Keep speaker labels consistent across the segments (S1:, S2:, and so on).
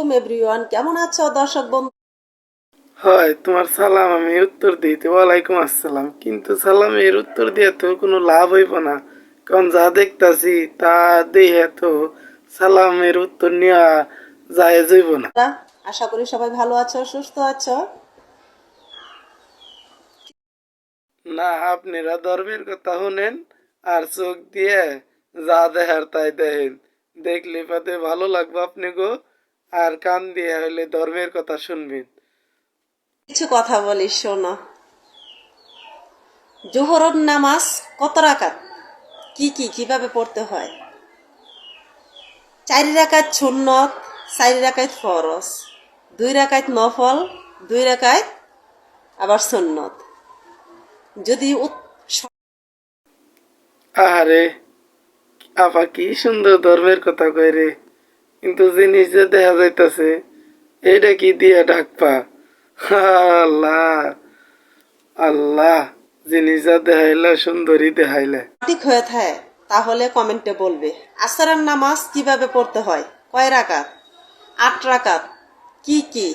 S1: আলাইকুম এভরিওয়ান কেমন আছো দর্শক বন্ধু?
S2: হয় তোমার সালাম আমি উত্তর দিতে ওয়ালাইকুম আসসালাম। কিন্তু সালামের উত্তর দিয়ে তো কোনো লাভ হইব না। কারণ যা দেখতাছি তা দেখে তো সালামের উত্তর নেওয়া যায় যাইব না।
S1: আশা করি সবাই ভালো আছো সুস্থ আছো?
S2: না আপনারা ধর্মের কথা শুনেন আর চোখ দিয়ে যা দেখার তাই দেখেন। দেখলে পাতে ভালো লাগবে আপনি গো। আর কান দিয়ে হলে ধর্মের কথা শুনবেন
S1: কিছু কথা বলি শোনো। জোহরর নামাজ কত রাকাত? কি কি কীভাবে পড়তে হয়? চারি রাকাত সুন্নত চারি রাকাত ফরজ। দুই রাকাত নফল দুই রাকাত আবার সুন্নত। যদি
S2: আহারে আপা কি সুন্দর ধর্মের কথা কয় রে। কিন্তু জিনিস যে দেখা যাইতাছে এটা কি দিয়ে ডাকপা আল্লাহ আল্লাহ জিনিস যা দেখাইলা সুন্দরী দেখাইলে।
S1: সঠিক হয়ে থাকে তাহলে কমেন্টে বলবে আসরের নামাজ কীভাবে পড়তে হয়? কয় রাকাত? আট রাকাত। কি কি?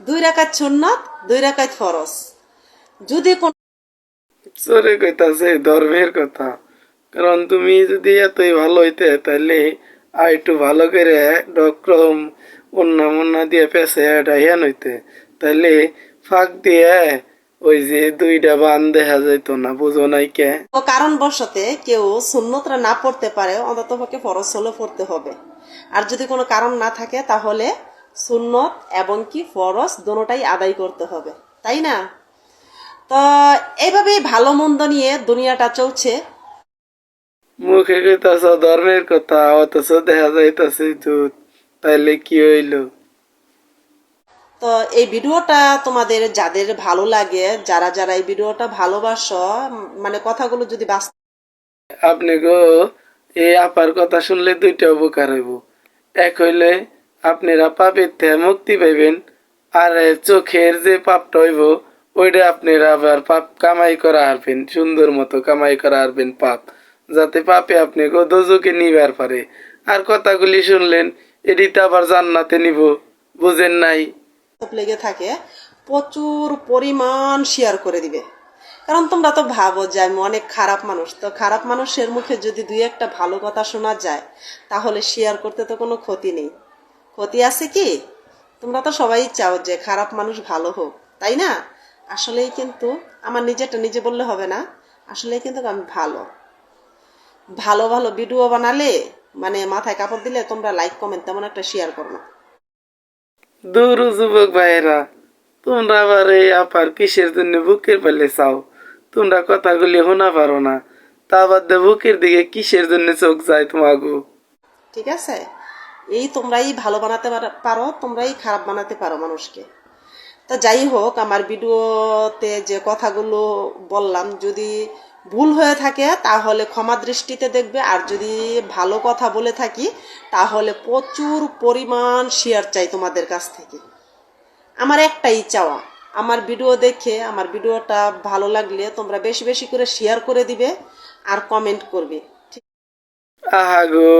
S1: দুই রাকাত সুন্নত দুই রাকাত ফরজ। যদি কোন
S2: চোরে কইতাছে ধর্মের কথা। কারণ তুমি যদি এতই ভালো হইতে তাহলে আর একটু ভালো করে ডক্রম অন্যা মন্না দিয়ে পেছে এটা হিয়ান হইতে তাহলে ফাঁক দিয়ে ওই যে দুইটা বান দেখা যাইতো না, বুঝো নাই কে?
S1: কারণ বশতে কেউ সুন্নতরা না পড়তে পারে, অন্তত পক্ষে ফরজ হলে পড়তে হবে। আর যদি কোনো কারণ না থাকে, তাহলে সুন্নত এবং কি ফরজ দোনোটাই আদায় করতে হবে। তাই না? তো এইভাবেই ভালো মন্দ নিয়ে দুনিয়াটা চলছে।
S2: মুখে কইতাছ ধর্মের কথা অথচ দেখা যাইতাছে দুধ তাইলে কি হইল?
S1: তো এই ভিডিওটা তোমাদের যাদের ভালো লাগে যারা যারা এই ভিডিওটা ভালোবাসো মানে কথাগুলো যদি বাস্তব
S2: আপনি গো এই আপার কথা শুনলে দুইটা উপকার হইব। এক হইলে আপনারা পাপের থেকে মুক্তি পাইবেন আর চোখের যে পাপটা হইব ওইটা আপনারা আবার পাপ কামাই করা হারবেন সুন্দর মতো কামাই করা হারবেন পাপ। যাতে পাপে আপনি দোজকে নিবার পারে। আর কথাগুলি শুনলেন এডিতে আবার জান্নাতে নিব। বুঝেন নাই?
S1: লেগে থাকে, প্রচুর পরিমাণ শেয়ার করে দিবে। কারণ তোমরা তো ভাবো যে আমি অনেক খারাপ মানুষ, তো খারাপ মানুষের মুখে যদি দুই একটা ভালো কথা শোনা যায়, তাহলে শেয়ার করতে তো কোনো ক্ষতি নেই। ক্ষতি আছে কি? তোমরা তো সবাই চাও যে খারাপ মানুষ ভালো হোক, তাই না? আসলেই কিন্তু আমার নিজেরটা নিজে বললে হবে না, আসলেই কিন্তু আমি ভালো। ভালো ভালো ভিডিও বানালে মানে মাথায় কাপড় দিলে তোমরা লাইক কমেন্ট তেমন একটা শেয়ার করো না।
S2: দূর যুবক ভাইয়েরা তোমরা আবার এই আপার কিসের জন্য বুকের পালে চাও? তোমরা কথাগুলি শোনা পারো না। তা বাদে বুকের দিকে কিসের জন্য চোখ যায় তোমাগো?
S1: ঠিক আছে? এই তোমরাই ভালো বানাতে পার- পারো তোমরাই খারাপ বানাতে পারো মানুষকে। তা যাই হোক আমার ভিডিওতে যে কথাগুলো বললাম যদি ভুল হয়ে থাকে, তাহলে ক্ষমা দৃষ্টিতে দেখবে। আর যদি ভালো কথা বলে থাকি, তাহলে প্রচুর পরিমাণ শেয়ার চাই তোমাদের কাছ থেকে। আমার একটাই চাওয়া, আমার ভিডিও দেখে, আমার ভিডিওটা ভালো লাগলে তোমরা বেশি বেশি করে শেয়ার করে দিবে আর কমেন্ট করবে। ঠিক
S2: আহা গো,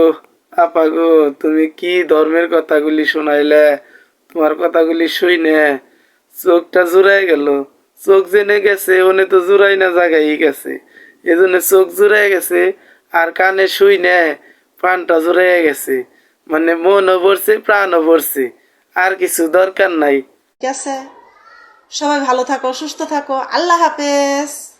S2: আপা গো, তুমি কি ধর্মের কথাগুলি শোনাইলে? তোমার কথাগুলি শুইনে চোখটা জুড়াই গেল। চোখ জেনে গেছে, উনি তো জুড়াই না জায়গায় গেছে। এজন্য চোখ জুড়ে গেছে আর কানে শুই নেয় প্রাণটা জুড়ে গেছে। মানে মনও ভরছে, প্রাণও ভরছে। আর কিছু দরকার নাই।
S1: ঠিক আছে? সবাই ভালো থাকো, সুস্থ থাকো। আল্লাহ হাফেজ।